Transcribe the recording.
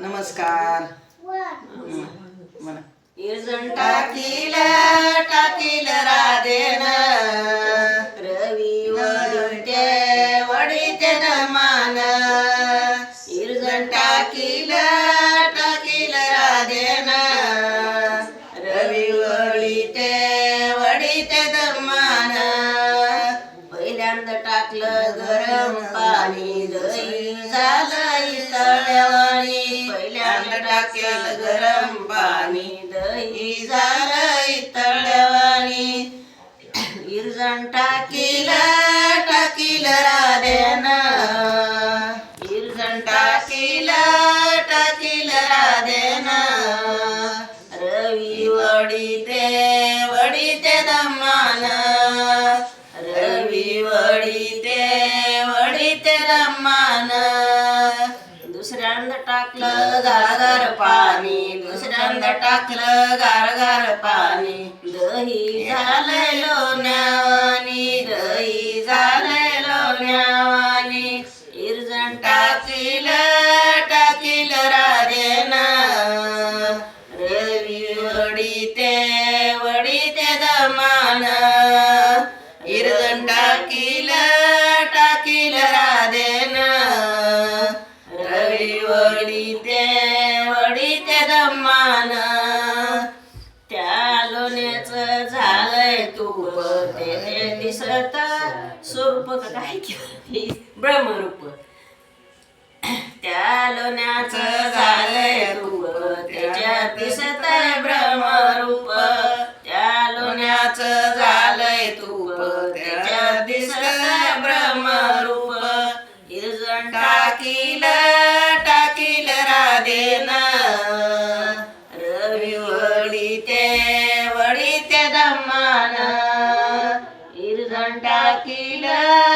नमस्कार. इरजण टाकील टाकील राधेन. रवी वडीते वडीते मान इरजण टाकील टाकील राधेन. रवी वडीते वडीते दमान. पहिल्यांदा टाकलं गरम पाणी दही झालं तळवाणी पहिल्यांदा गरम पाणी दही झालं तळवाणी इरजण टाकील टाकील टाकील इरजण टाकील टाकील राधेन. रवी वडीते वडीते दमान रवी वडीते वडीते दमान दुसऱ्यांदा टाकलं गारगार पाणी. दुसऱ्यांदा टाकलं गारगार पाणी. दही झालंय लोण्यावानी. दही झालंय लोण्यावानी. इरजण टाकील टाकील राधेन रवी वडीते वडीते दमान. इरजण टाकी वडीते त्या लोण्याच झालंय तूप. ते दिसत स्वरूप काय किंवा ब्रह्मरूप. त्या लोण्याच झालंय तूप. त्याच्या दिसत ब्रह्मरूप. त्या लोण्याचं टाकील